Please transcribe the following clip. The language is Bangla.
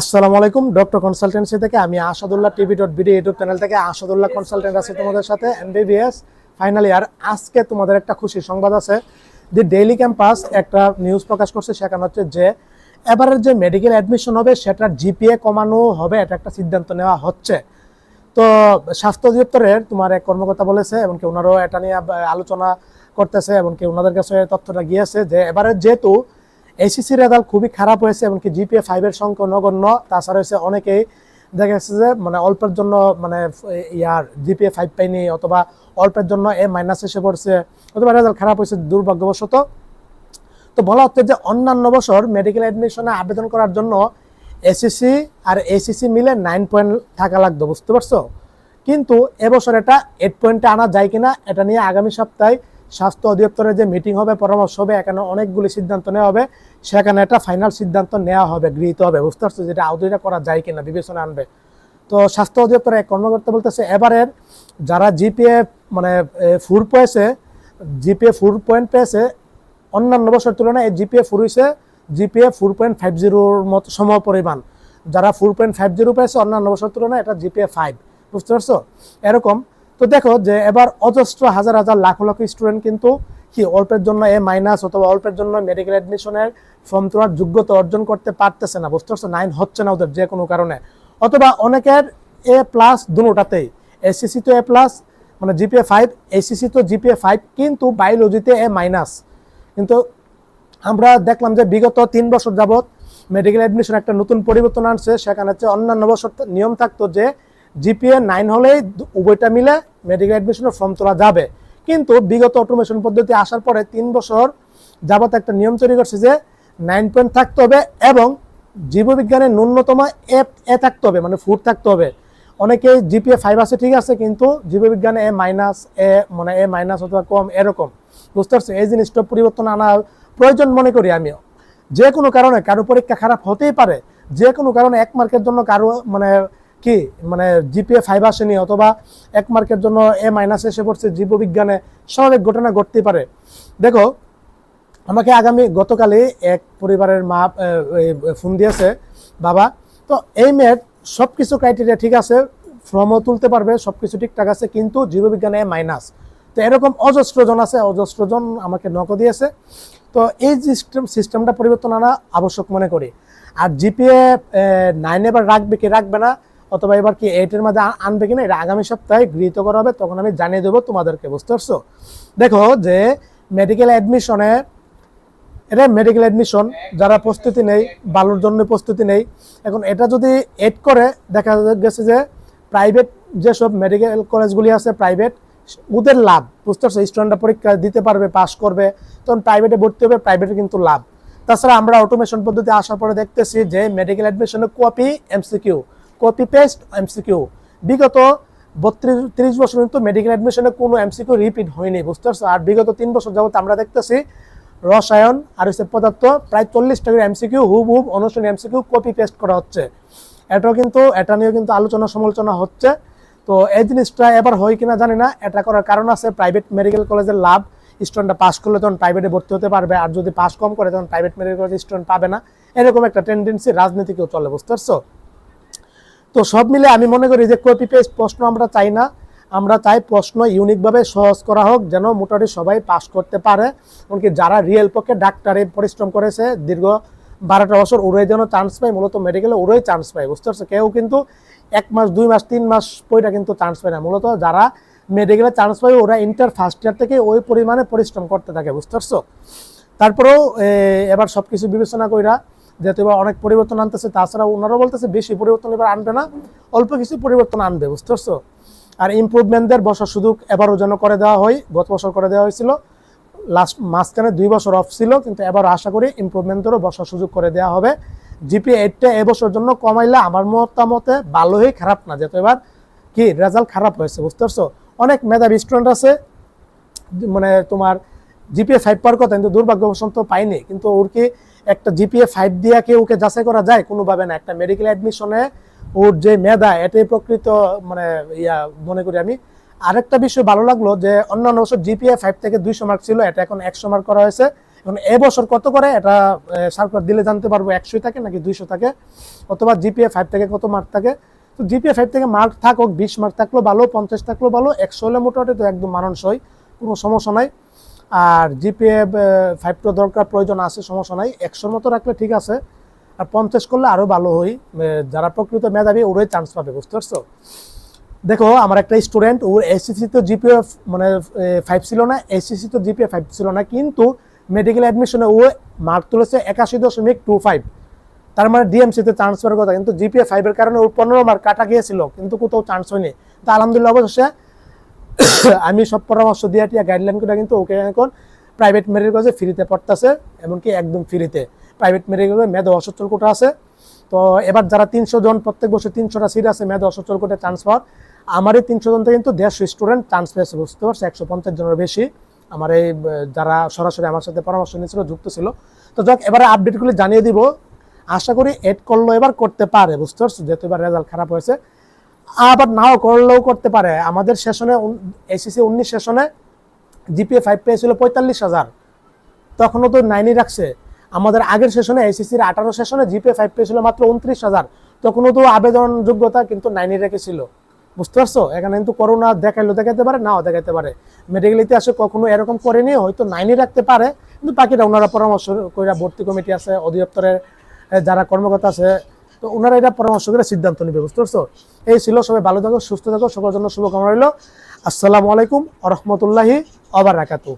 আসসালামু আলাইকুম, ডক্টর কনসালটেন্সি থেকে আমি Asadullah TV dot BD YouTube channel থেকে আসাদুল্লাহ কনসালটেন্ট আছি তোমাদের সাথে। এম এমবিবিএস ফাইনাল ইয়ার আজকে তোমাদের একটা খুশি সংবাদ আছে। দি ডেইলি ক্যাম্পাস একটা নিউজ প্রকাশ করছে, সেখানে হচ্ছে যে এবারের যে মেডিকেল অ্যাডমিশন হবে, সেটার জিপিএ কমানো হবে, এটা একটা সিদ্ধান্ত নেওয়া হচ্ছে। তো স্বাস্থ্য অধিদপ্তরের তোমার এক কর্মকর্তা বলেছে এমনকি ওনারও এটা নিয়ে আলোচনা করতেছে এমনকি ওনাদের কাছে তথ্যটা গিয়েছে যে এবারে যেহেতু এসিসি রেজাল্ট খুবই খারাপ হয়েছে, এমনকি জিপিএ ফাইভের সংখ্যা নগণ্য। তাছাড়া হচ্ছে অনেকেই দেখা যাচ্ছে যে মানে অল্পের জন্য মানে ইয়ার জিপিএ ফাইভ পাইনি অথবা অল্পের জন্য এ মাইনাস এসে পড়ছে, অথবা রেজাল্ট খারাপ হয়েছে, দুর্ভাগ্যবশত। তো বলা হচ্ছে যে, অন্যান্য বছর মেডিকেল অ্যাডমিশনে আবেদন করার জন্য এসিসি আর এসিসি মিলে নাইন পয়েন্ট থাকা লাগতো, বুঝতে পারছ? কিন্তু এবছর এটা এইট পয়েন্টে আনা যায় কিনা, এটা নিয়ে আগামী সপ্তাহে স্বাস্থ্য অধিদপ্তরের যে মিটিং হবে, পরামর্শ হবে, এখানে অনেকগুলি সিদ্ধান্ত নেওয়া হবে। সেখানে একটা ফাইনাল সিদ্ধান্ত নেওয়া হবে, গৃহীত হবে। বুঝতে পারছ যেটা আদৌ করা যায় কিনা, বিবেচনা আনবে। তো স্বাস্থ্য অধিদপ্তরের এক কর্মকর্তা বলতেছে, এবারের যারা জিপিএ মানে ফুড পেয়েছে জিপিএ ফুড পয়েন্ট পেয়েছে, অন্যান্য বছর তুলনায় এই জিপিএ ফুর হয়েছে জিপিএ ফোর পয়েন্ট ফাইভ জিরোর মতো সম পরিমাণ। যারা ফোর পয়েন্ট ফাইভ জিরো পেয়েছে, অন্যান্য বছর তুলনায় এটা জিপিএ ফাইভ বুঝতে পারছ? এরকম তো দেখো যে এবার অজস্র হাজার হাজার লাখ লাখ স্টুডেন্ট কিন্তু কি অল্পের জন্য এ মাইনাস অথবা অল্পের জন্য মেডিকেল অ্যাডমিশনের ফর্ম তোলার যোগ্যতা অর্জন করতে পারতেছে না, বুঝতে পারছ? নাইন হচ্ছে না ওদের যে কোনো কারণে। অথবা অনেকের এ প্লাস দুটাতেই এসসিসি তো এ প্লাস মানে জিপিএ ফাইভ এসিসি তো জিপিএ ফাইভ কিন্তু বায়োলজিতে এ মাইনাস কিন্তু আমরা দেখলাম যে বিগত তিন বছর যাবৎ মেডিকেল অ্যাডমিশন একটা নতুন পরিবর্তন আনছে, সেখানে হচ্ছে অন্যান্য বছর নিয়ম থাকতো যে জিপিএ নাইন হলেই উভয়টা মিলে মেডিকেল অ্যাডমিশনের ফর্ম তোলা যাবে। কিন্তু বিগত অটোমেশন পদ্ধতি আসার পরে তিন বছর যাবত একটা নিয়ম তৈরি করছে যে নাইন পয়েন্ট থাকতে হবে এবং জীববিজ্ঞানের ন্যূনতম এ এ থাকতে হবে মানে ফুড থাকতে হবে। অনেকে জিপিএ ফাইভ আছে, ঠিক আছে, কিন্তু জীববিজ্ঞানে এ মাইনাস এ মানে এ মাইনাস অথবা কম, এরকম। বুঝতে পারছ এই জিনিসটা পরিবর্তন আনা প্রয়োজন মনে করি আমিও। যে কোনো কারণে কারও পরীক্ষা খারাপ হতেই পারে। যে কোনো কারণে এক মার্কের জন্য কারও মানে কি মানে জিপিএ ফাইভ আসেনি অথবা এক মার্কের জন্য এ মাইনাস এসে পড়ছে, জীববিজ্ঞানে স্বাভাবিক ঘটনা ঘটতেই পারে। দেখো, আমাকে আগামী গতকালে এক পরিবারের মা ফোন দিয়েছে, বাবা, তো এই মেয়ের সব কিছু ক্রাইটেরিয়া ঠিক আছে ফর্মও তুলতে পারবে সব কিছু ঠিকঠাক আছে, কিন্তু জীববিজ্ঞানে মাইনাস তো এরকম অজস্রজন আছে অজস্রজন আমাকে নক দিয়েছে। তো এই সিস্টেম সিস্টেমটা পরিবর্তন আনা আবশ্যক মনে করি। আর জিপিএ নাইন এবার রাখবে কি, রাখবে না অথবা এবার কি এইটের মধ্যে আনবে কিনা, এটা আগামী সপ্তাহে গৃহীত করা হবে, তখন আমি জানিয়ে দেবো তোমাদেরকে, বুঝতে পারছ? দেখো যে মেডিকেল অ্যাডমিশনে এটা মেডিকেল অ্যাডমিশন যারা প্রস্তুতি নেই ভালোর জন্য প্রস্তুতি নেই, এখন এটা যদি এড করে, দেখা গেছে যে প্রাইভেট যেসব মেডিকেল কলেজগুলি আছে প্রাইভেট ওদের লাভ, বুঝতে পারছ? স্টুডেন্টরা পরীক্ষা দিতে পারবে পাস করবে, তখন প্রাইভেটে ভর্তি হবে প্রাইভেটে কিন্তু লাভ। তাছাড়া আমরা অটোমেশন পদ্ধতি আসার পরে দেখতেছি যে medical অ্যাডমিশনে copy MCQ copy paste MCQ বিগত বত্রিশ, তিরিশ বছর কিন্তু মেডিকেল অ্যাডমিশনে কোনো এমসিকিউ রিপিট হয়নি, বুঝতে পারছ? আর বিগত তিন বছর যাবত আমরা দেখতেছি, রসায়ন আর হচ্ছে পদার্থ প্রায় চল্লিশ টাকার এমসিকিউ হুব হুব অনুষ্ঠান এমসিকিউ কপি পেস্ট করা হচ্ছে। এটাও কিন্তু, এটা নিয়েও কিন্তু আলোচনা সমালোচনা হচ্ছে। তো এই জিনিসটা এবার হয় কিনা জানি না, এটা করার কারণ আছে প্রাইভেট মেডিকেল কলেজের লাভ স্টুডেন্টটা পাস করলে তখন প্রাইভেটে ভর্তি হতে পারবে, আর যদি পাস কম করে তখন প্রাইভেট মেডিকেল কলেজের স্টুডেন্ট পাবে না। এরকম একটা টেন্ডেন্সি রাজনীতিকেও চলে, বুঝতে পারছ? তো সব মিলে আমি মনে করি যে কপি পেস্ট প্রশ্ন আমরা চাই না। আমরা চাই প্রশ্ন ইউনিকভাবে সহজ করা হোক, যেন মোটামুটি সবাই পাস করতে পারে। এমনকি যারা রিয়েল পক্ষে ডাক্তারে পরিশ্রম করেছে, দীর্ঘ বারোটা বছর ওরাই যেন চান্স পায়, মূলত মেডিকেলে ওরাই চান্স পায়, বুঝতে পারছ? কেউ কিন্তু এক মাস, দুই মাস, তিন মাস পইটা কিন্তু চান্স পায় না। মূলত যারা মেডিকেলে চান্স পায়, ওরা ইন্টার ফার্স্ট ইয়ার থেকে ওই পরিমাণে পরিশ্রম করতে থাকে, বুঝতে পারছ? তারপরেও এবার সব কিছু বিবেচনা কইরা যেহেতু এবার অনেক পরিবর্তন আনতেছে তাছাড়া ওনারাও বলতেছে বেশি পরিবর্তন এবার আনবে না, অল্প কিছু পরিবর্তন আনবে বুঝতে পারছ আর ইমপ্রুভমেন্টদের বসার সুযোগ এবারও যেন করে দেওয়া হয়, গত বছর করে দেওয়া হয়েছিল লাস্ট মাঝখানে দুই বছর অফ ছিল, কিন্তু এবার আশা করি ইমপ্রুভমেন্টেরও বসার সুযোগ করে দেওয়া হবে। জিপি এইটটা এবছর জন্য কমাইলে আমার মতামতে ভালোই খারাপ না, যেহেতু এবার কি রেজাল্ট খারাপ হয়েছে বুঝতে পারছ অনেক মেধাবী স্টুডেন্ট আছে মানে তোমার জিপিএ ফাইভ পাওয়ার কথা, কিন্তু দুর্ভাগ্যবশত পাইনি, কিন্তু ওর কি একটা জিপিএ ফাইভ দিয়ে কি ওকে যাচাই করা যায় কোনোভাবে না। একটা মেডিকেল অ্যাডমিশনে ওর যে মেধা, এটাই প্রকৃত মানে ইয়া মনে করি আমি। আরেকটা বিষয় ভালো লাগল যে অন্যান্য বছর জিপিএ ফাইভ থেকে দুইশো মার্ক ছিল, এটা এখন একশো মার্ক করা হয়েছে। এখন এবছর কত করে এটা সার্কুলার দিলে জানতে পারব, একশোই থাকে নাকি দুইশো থাকে? অথবা জিপিএ ফাইভ থেকে কত মার্ক থাকে? তো জিপিএ ফাইভ থেকে মার্ক থাকুক, বিশ মার্ক থাকলেও ভালো, পঞ্চাশ থাকলেও ভালো, একশো হলে মোটামুটি তো একদম মানানসই, কোনো সমস্যা নাই। আর জিপিএ ফাইভটা দরকার, প্রয়োজন আছে, সমস্যা নাই। একশোর মতো রাখলে ঠিক আছে। আর পঞ্চাশ করলে আরও ভালো হই যারা প্রকৃত মেধাবী, ওরাই চান্স পাবে, বুঝতে পারছ? দেখো, আমার একটা স্টুডেন্ট ওর এসএসসি তো জিপিএ মানে ফাইভ ছিল না। এসএসসি তো জিপিএ ফাইভ ছিল না, কিন্তু মেডিকেল অ্যাডমিশনে ও মার্ক তুলেছে একাশি দশমিক টু ফাইভ তার মানে ডিএমসিতে চান্স পাওয়ার কথা, কিন্তু জিপিএ ফাইভের কারণে ওর পনেরো মার্ক কাটা গিয়েছিল, কিন্তু কোথাও চান্স হয়নি। তা আলহামদুলিল্লাহ অবশ্যই আমি সব পরামর্শ দিয়ে টিয়া গাইডলাইন করে কিন্তু ওকে এখন প্রাইভেট মেডিকেল কলেজে ফ্রিতে পড়তেছে, এমনকি একদম ফ্রিতে প্রাইভেট মেডিকেল কলেজে মেধা অসচ্ছল কোটা আছে। তো এবার যারা তিনশো জন, প্রত্যেক বছর তিনশোটা সিট আছে, মেধা অসচ্ছল কোটা পাওয়ার আমার এই তিনশো জন থেকে কিন্তু দেড়শো স্টুডেন্ট চান্স পেয়েছে বুঝতে পারছে? একশো পঞ্চাশ জনের বেশি। আমার এই যারা সরাসরি আমার সাথে পরামর্শ নিয়েছিল, যুক্ত ছিল। তো যাক, এবারে আপডেটগুলি জানিয়ে দিব। আশা করি এড করল, এবার করতে পারে, বুঝতে পারছ? যেহেতু এবার রেজাল্ট খারাপ হয়েছে। আবার নাও করলেও করতে পারে। আমাদের সেশনে এসিসি উনিশ সেশনে জিপিএ ফাইভ পেয়েছিল পঁয়তাল্লিশ হাজার। তখনও তো নাইনই রাখছে। আমাদের আগের সেশনে এসিসির আঠারো সেশনে জিপিএ ফাইভ পেয়েছিল মাত্র উনত্রিশ হাজার। তখনও তো আবেদন যোগ্যতা কিন্তু নাইনই রেখেছিল। বুঝতে পারছ? এখানে কিন্তু করোনা দেখাইলেও দেখাতে পারে, নাও দেখাতে পারে। মেডিকেল ইতিহাসে কখনো এরকম করেনি, হয়তো নাইনই রাখতে পারে। কিন্তু বাকিটা ওনারা পরামর্শ করে ভর্তি কমিটি আছে, অধিদপ্তরের যারা কর্মকর্তা আছে তো ওনারা এটা পরামর্শ করে সিদ্ধান্ত নেবে, বুঝতে পারছ? এই ছিল, সবাই ভালো থাকো, সুস্থ থাকো, সবার জন্য শুভকামনা রইল। আসসালামু আলাইকুম রহমতুল্লাহি আবার রাকাতু